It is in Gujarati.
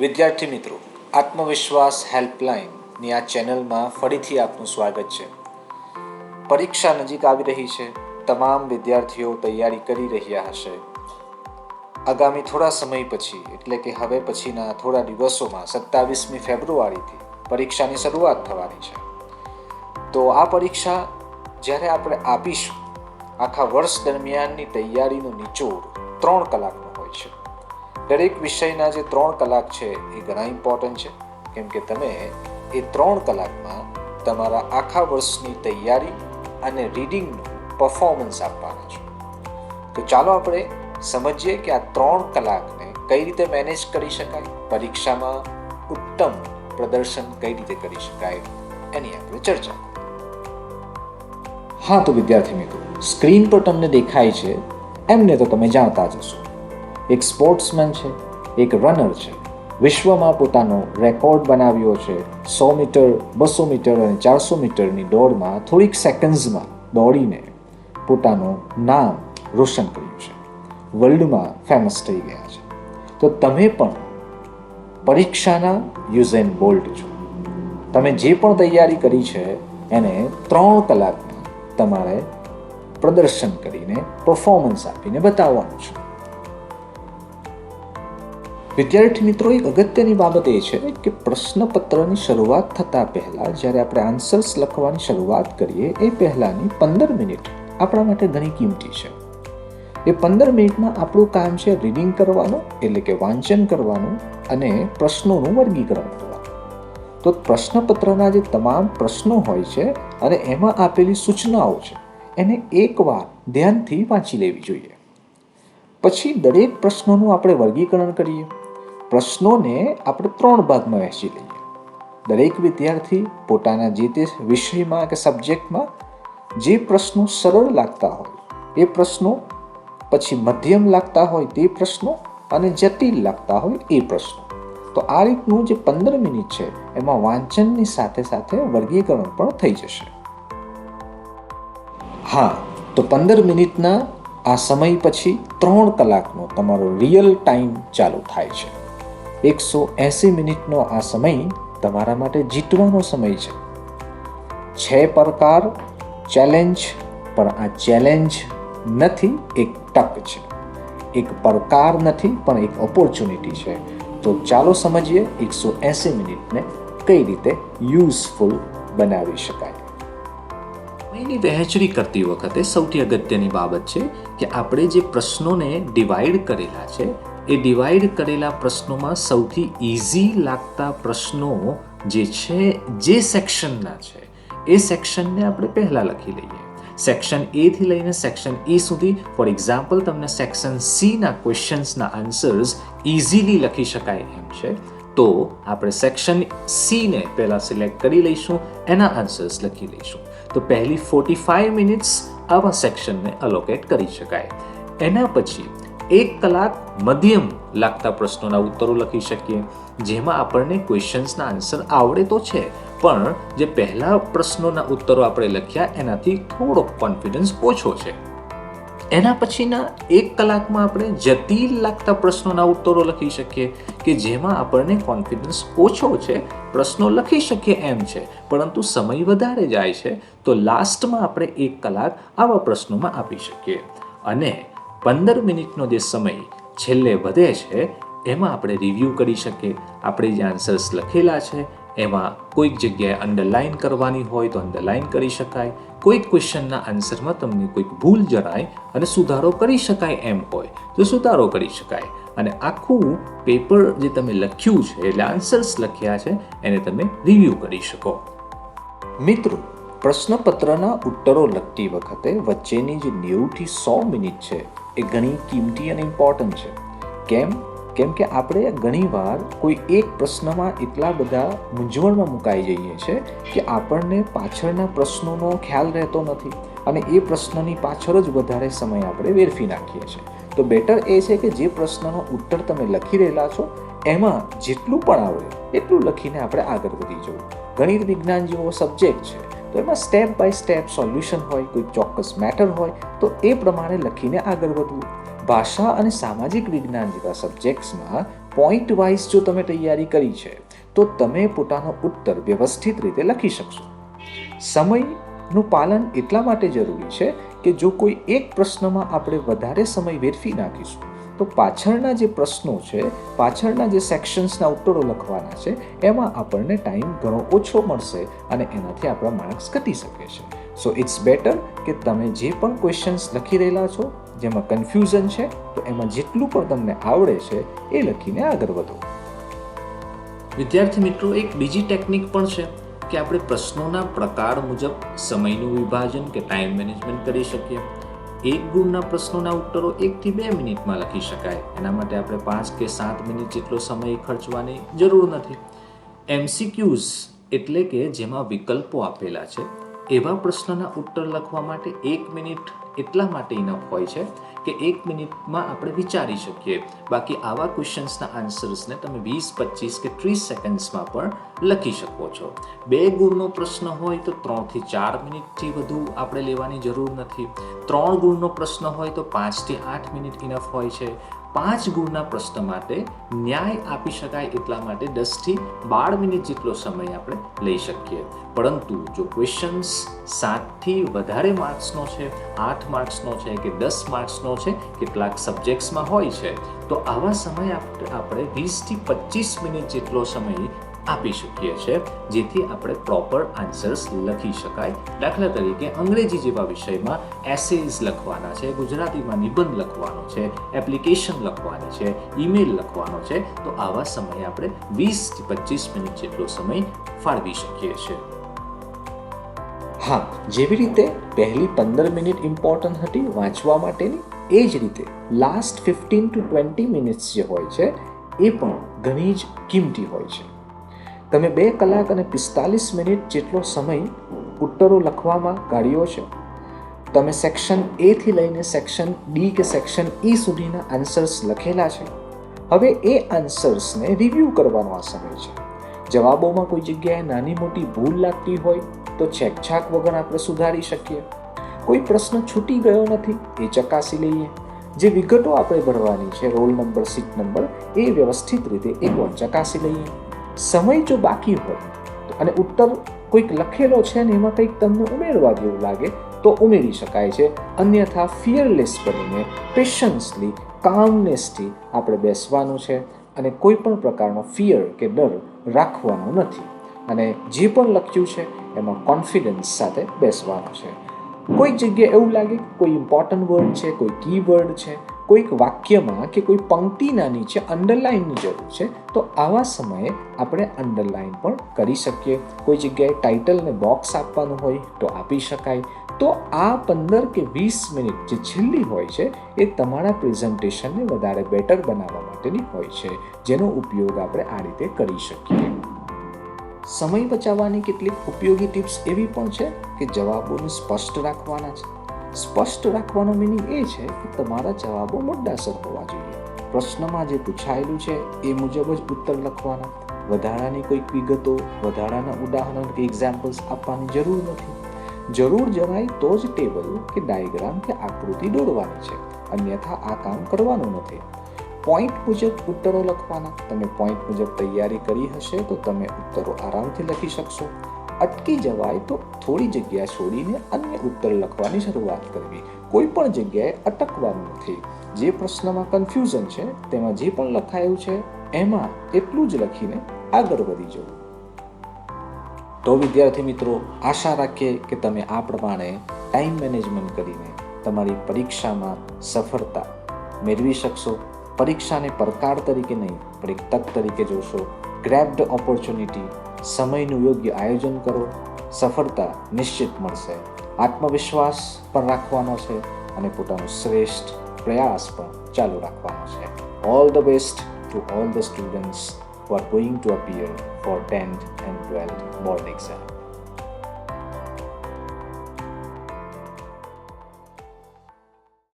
વિદ્યાર્થી મિત્રો, આત્મવિશ્વાસ હેલ્પલાઇનની આ ચેનલમાં ફરીથી આપનું સ્વાગત છે. પરીક્ષા નજીક આવી રહી છે. તમામ વિદ્યાર્થીઓ તૈયારી કરી રહ્યા હશે. આગામી થોડા સમય પછી, એટલે કે હવે પછીના થોડા દિવસોમાં, સત્તાવીસમી ફેબ્રુઆરીથી પરીક્ષાની શરૂઆત થવાની છે. તો આ પરીક્ષા જ્યારે આપણે આપીશું, આખા વર્ષ દરમિયાનની તૈયારીનો નિચોડ ત્રણ છે દરેક વિષયના જે ત્રણ કલાક છે એ ઘણા ઇમ્પોર્ટન્ટ છે. કેમ કે તમે એ ત્રણ કલાકમાં તમારા આખા વર્ષની તૈયારી અને રીડિંગનું પરફોર્મન્સ આપવાના છો. તો ચાલો આપણે સમજીએ કે આ ત્રણ કલાકને કઈ રીતે મેનેજ કરી શકાય, પરીક્ષામાં ઉત્તમ પ્રદર્શન કઈ રીતે કરી શકાય એની આપણે ચર્ચા હા, તો વિદ્યાર્થી મિત્રો, સ્ક્રીન પર તમને દેખાય છે, એમને તો તમે જાણતા જ હશો. એક સ્પોર્ટ્સમેન છે, એક રનર છે. વિશ્વમાં પોતાનો રેકોર્ડ બનાવ્યો છે, સો મીટર, બસો મીટર અને ચારસો મીટરની દોડમાં થોડીક સેકન્ડ્સમાં દોડીને પોતાનું નામ રોશન કર્યું છે. વર્લ્ડમાં ફેમસ થઈ ગયા છે. તો તમે પણ પરીક્ષાના યુઝ એન્ડ બોલ્ટ છો. તમે જે પણ તૈયારી કરી છે, એને ત્રણ કલાકમાં તમારે પ્રદર્શન કરીને પરફોર્મન્સ આપીને બતાવવાનું છે. વિદ્યાર્થી મિત્રો, એક અગત્યની બાબત એ છે કે પ્રશ્નપત્રની શરૂઆત થતાં પહેલાં જ્યારે આપણે આન્સર્સ લખવાની શરૂઆત કરીએ, એ પહેલાંની પંદર મિનિટ આપણા માટે ઘણી કિંમતી છે. એ પંદર મિનિટમાં આપણું કામ છે રીડિંગ કરવાનું, એટલે કે વાંચન કરવાનું અને પ્રશ્નોનું વર્ગીકરણ કરવાનું. તો પ્રશ્નપત્રના જે તમામ પ્રશ્નો હોય છે અને એમાં આપેલી સૂચનાઓ છે, એને એકવાર ધ્યાનથી વાંચી લેવી જોઈએ. પછી દરેક પ્રશ્નોનું આપણે વર્ગીકરણ કરીએ. પ્રશ્નોને આપણે ત્રણ ભાગમાં વહેંચી લઈએ. દરેક વિદ્યાર્થી પોતાના જે તે વિષયમાં કે સબ્જેક્ટમાં જે પ્રશ્નો સરળ લાગતા હોય, એ પ્રશ્નો, પછી મધ્યમ લાગતા હોય તે પ્રશ્નો અને જટિલ લાગતા હોય એ પ્રશ્નો. તો આ રીતનું જે પંદર મિનિટ છે, એમાં વાંચનની સાથે સાથે વર્ગીકરણ પણ થઈ જશે. હા, તો પંદર મિનિટના આ સમય પછી ત્રણ કલાકનો તમારો રિયલ ટાઈમ ચાલુ થાય છે. એકસો એંસી મિનિટનો આ સમય તમારા માટે જીતવાનો સમય છે. છે પ્રકાર ચેલેન્જ, પણ આ ચેલેન્જ નથી એક તક છે. એક પડકાર નથી, પણ એક ઓપોર્ચ્યુનિટી છે. તો ચાલો સમજીએ એકસો એંસી મિનિટને કઈ રીતે યુઝફુલ બનાવી શકાય. સમયની વહેંચણી કરતી વખતે સૌથી અગત્યની બાબત છે કે આપણે જે પ્રશ્નોને ડિવાઈડ કરેલા છે એ ડિવાઈડ કરેલા પ્રશ્નોમાં સૌથી ઇઝી લાગતા પ્રશ્નો જે છે, જે સેક્શનના છે, એ સેક્શનને આપણે પહેલાં લખી લઈએ. સેક્શન એથી લઈને સેક્શન એ સુધી ફોર એક્ઝામ્પલ તમને સેક્શન સીના ક્વેશ્ચન્સના આન્સર્સ ઇઝીલી લખી શકાય એમ છે. તો આપણે સેક્શન સીને પહેલાં સિલેક્ટ કરી લઈશું, એના આન્સર્સ લખી લઈશું. તો પહેલી ફોર્ટી ફાઈવ મિનિટ્સ આવા સેક્શનને અલોકેટ કરી શકાય. એના પછી એક કલાક મધ્યમ લાગતા પ્રશ્નોના ઉત્તરો લખી શકીએ, જેમાં આપણને ક્વેશ્ચન્સના આન્સર આવડે તો છે, પણ જે પહેલા પ્રશ્નોના ઉત્તરો આપણે લખ્યા એનાથી થોડો કોન્ફિડન્સ ઓછો છે. એના પછીના એક કલાકમાં આપણે જટિલ લાગતા પ્રશ્નોના ઉત્તરો લખી શકીએ, કે જેમાં આપણને કોન્ફિડન્સ ઓછો છે, પ્રશ્નો લખી શકીએ એમ છે, પરંતુ સમય વધારે જાય છે, તો લાસ્ટમાં આપણે એક કલાક આવા પ્રશ્નોમાં આપી શકીએ. અને પંદર મિનિટનો જે સમય છેલ્લે વધે છે, એમાં આપણે રિવ્યૂ કરી શકીએ. આપણે જે આન્સર્સ લખેલા છે, એમાં કોઈક જગ્યાએ અંડરલાઇન કરવાની હોય તો અંડરલાઇન કરી શકાય. કોઈક ક્વેશ્ચનના આન્સરમાં તમને કોઈક ભૂલ જણાય અને સુધારો કરી શકાય એમ હોય તો સુધારો કરી શકાય. અને આખું પેપર જે તમે લખ્યું છે, એટલે આન્સર્સ લખ્યા છે, એને તમે રિવ્યૂ કરી શકો. મિત્રો પ્રશ્નપત્રના ઉત્તરો લખતી વખતે વચ્ચેની જે નેવુંથી સો મિનિટ છે, એ ઘણી કિંમતી અને ઇમ્પોર્ટન્ટ છે. કેમ? કેમ કે આપણે ઘણીવાર કોઈ એક પ્રશ્નમાં એટલા બધા મૂંઝવણમાં મુકાઈ જઈએ છીએ કે આપણને પાછળના પ્રશ્નોનો ખ્યાલ રહેતો નથી અને એ પ્રશ્નની પાછળ જ વધારે સમય આપણે વેરફી નાખીએ છીએ. તો બેટર એ છે કે જે પ્રશ્નનો ઉત્તર તમે લખી રહેલા છો, એમાં જેટલું પણ આવડે એટલું લખીને આપણે આગળ વધી જવું. ગણિત વિજ્ઞાન જેવો સબ્જેક્ટ છે. તો એમાં સ્ટેપ બાય સ્ટેપ સોલ્યુશન હોય, કોઈ ચોક્કસ મેટર હોય, તો એ પ્રમાણે લખીને આગળ વધવું. ભાષા અને સામાજિક વિજ્ઞાન જેવા સબ્જેક્ટ્સમાં પોઈન્ટ વાઇઝ જો તમે તૈયારી કરી છે, તો તમે પોતાનો ઉત્તર વ્યવસ્થિત રીતે લખી શકશો. સમયનું પાલન એટલા માટે જરૂરી છે કે જો કોઈ એક પ્રશ્નમાં આપણે વધારે સમય વેડફી નાખીશું તો પાછળના જે પ્રશ્નો છે, પાછળના જે સેક્શન્સના ઉત્તરો લખવાના છે, એમાં આપણને ટાઈમ ઘણો ઓછો મળશે અને એનાથી આપણા માર્ક્સ ઘટી શકે છે. સો ઇટ્સ બેટર કે તમે જે પણ ક્વેશ્ચન્સ લખી રહેલા છો, જેમાં કન્ફ્યુઝન છે, તો એમાં જેટલું પણ તમને આવડે છે, એ લખીને આગળ વધો. વિદ્યાર્થી મિત્રો, એક બીજી ટેકનિક પણ છે કે આપણે પ્રશ્નોના પ્રકાર મુજબ સમયનું વિભાજન કે ટાઈમ મેનેજમેન્ટ કરી શકીએ. એક ગુણના પ્રશ્નોના ઉત્તરો એકથી બે મિનિટમાં લખી શકાય. એના માટે આપણે પાંચ કે સાત મિનિટ જેટલો સમય ખર્ચવાની જરૂર નથી. એમસીક્યુઝ એટલે કે જેમાં વિકલ્પો આપેલા છે. એવા પ્રશ્નના ઉત્તર લખવા માટે એક મિનિટ એટલા માટે ઇનફ હોય છે કે એક મિનિટમાં આપણે વિચારી શકીએ. બાકી આવા ક્વેશ્ચન્સના આન્સર્સને તમે વીસ, પચીસ કે ત્રીસ સેકન્ડ્સમાં પણ લખી શકો છો. બે ગુણનો પ્રશ્ન હોય તો ત્રણથી ચાર મિનિટથી વધુ આપણે લેવાની જરૂર નથી. ત્રણ ગુણનો પ્રશ્ન હોય તો પાંચથી આઠ મિનિટ ઇનફ હોય છે. પાંચ ગુણના પ્રશ્ન માટે ન્યાય આપી શકાય એટલા માટે દસથી બાર મિનિટ જેટલો સમય આપણે લઈ શકીએ. પરંતુ જો ક્વેશ્ચન્સ સાતથી વધારે માર્ક્સનો છે, આઠ માર્ક્સનો છે કે દસ માર્ક્સનો છે, કેટલાક સબ્જેક્ટ્સમાં હોય છે, તો આવા સમય આપણે વીસથી પચીસ મિનિટ જેટલો સમય આપી શકીએ છીએ, જેથી આપણે પ્રોપર આન્સર્સ લખી શકાય. દાખલા તરીકે, અંગ્રેજી જેવા વિષયમાં એસેઝ લખવાના છે, ગુજરાતીમાં નિબંધ લખવાનો છે એપ્લિકેશન લખવાની છે ઈમેલ લખવાનો છે, તો આવા સમયે આપણે વીસથી પચીસ મિનિટ જેટલો સમય ફાળવી શકીએ છીએ. હા, જેવી રીતે પહેલી પંદર મિનિટ ઇમ્પોર્ટન્ટ હતી વાંચવા માટેની, એ જ રીતે last fifteen to twenty minutes જે હોય છે, એ પણ ઘણી જ કિંમતી હોય છે. તમે બે કલાક અને પિસ્તાલીસ મિનિટ જેટલો સમય ઉત્તરો લખવામાં કાઢ્યો છે. તમે સેક્શન એથી લઈને સેક્શન ડી કે સેક્શન ઈ સુધીના આન્સર્સ લખેલા છે. હવે એ આન્સર્સને રિવ્યૂ કરવાનો આ સમય છે. જવાબોમાં કોઈ જગ્યાએ નાની મોટી ભૂલ લાગતી હોય તો છેકછાક વગર આપણે સુધારી શકીએ. કોઈ પ્રશ્ન છૂટી ગયો નથી એ ચકાસી લઈએ. જે વિગતો આપણે ભરવાની છે, રોલ નંબર, સીટ નંબર, એ વ્યવસ્થિત રીતે એકવાર ચકાસી લઈએ. સમય જો બાકી હોય અને ઉત્તર કોઈક લખેલો છે ને એમાં કંઈક તમને ઉમેરવા જેવું લાગે, તો ઉમેરી શકાય છે. અન્યથા ફિયરલેસ બનીને પેશન્સલી કામનેસથી આપણે બેસવાનું છે અને કોઈ પણ પ્રકારનો ફિયર કે ડર રાખવાનો નથી. અને જે પણ લખ્યું છે એમાં કોન્ફિડન્સ સાથે બેસવાનું છે. કોઈક જગ્યાએ એવું લાગે કોઈ ઇમ્પોર્ટન્ટ વર્ડ છે, કોઈ કી વર્ડ છે કોઈક વાક્યમાં કે કોઈ પંક્તિના નીચે અંડરલાઇનની જરૂર છે, તો આવા સમયે આપણે અંડરલાઇન પણ કરી શકીએ. કોઈ જગ્યાએ ટાઇટલને બોક્સ આપવાનું હોય તો આપી શકાય. તો આ પંદર કે વીસ મિનિટ જે છેલ્લી હોય છે, એ તમારા પ્રેઝન્ટેશનને વધારે બેટર બનાવવા માટેની હોય છે. જેનો ઉપયોગ આપણે આ રીતે કરી શકીએ. સમય બચાવવાની કેટલીક ઉપયોગી ટિપ્સ એવી પણ છે કે જવાબોને સ્પષ્ટ રાખવાના છે. સ્પષ્ટ રાખવાનો મિનિંગ એ છે કે તમારા જવાબો મુદ્દાસર હોવા જોઈએ. પ્રશ્નમાં જે પૂછાયેલું છે એ મુજબ જ ઉત્તર લખવાના. વધારાની કોઈક વિગતો, વધારાના ઉદાહરણ કે એક્ઝામ્પલ્સ આપવાની જરૂર નથી. જરૂર જણાય તો જ ટેબલ કે ડાયગ્રામ કે આકૃતિ દોરવાની છે. અન્યથા આ કામ કરવાનું નથી. પોઈન્ટ મુજબ ઉત્તરો લખવાના. તમે પોઈન્ટ મુજબ તૈયારી કરી હશે તો તમે ઉત્તરો આરામથી લખી શકશો. અટકી જવાય તો થોડી જગ્યા છોડીને અન્ય ઉત્તર લખવાની શરૂઆત કરવી. કોઈ પણ જગ્યાએ અટકવાનું નથી. જે પ્રશ્નમાં કન્ફ્યુઝન છે, તેમાં જે પણ લખાયું છે, એમાં એટલું જ લખીને આગળ વધી જવું. તો વિદ્યાર્થી મિત્રો, આશા રાખીએ કે તમે આ પ્રમાણે ટાઈમ મેનેજમેન્ટ કરીને તમારી પરીક્ષામાં સફળતા મેળવી શકશો. પરીક્ષાને પડકાર તરીકે નહીં, પણ એક તક તરીકે જોશો. ગ્રેબ્ડ ઓપોર્ચ્યુનિટી સમયનું યોગ્ય આયોજન કરો, સફળતા નિશ્ચિત મળશે આત્મવિશ્વાસ પણ રાખવાનો છે અને પોતાનો શ્રેષ્ઠ પ્રયાસ પણ ચાલુ રાખવાનો છે all the best to all the students who are going to appear for 10th and 12th board exam.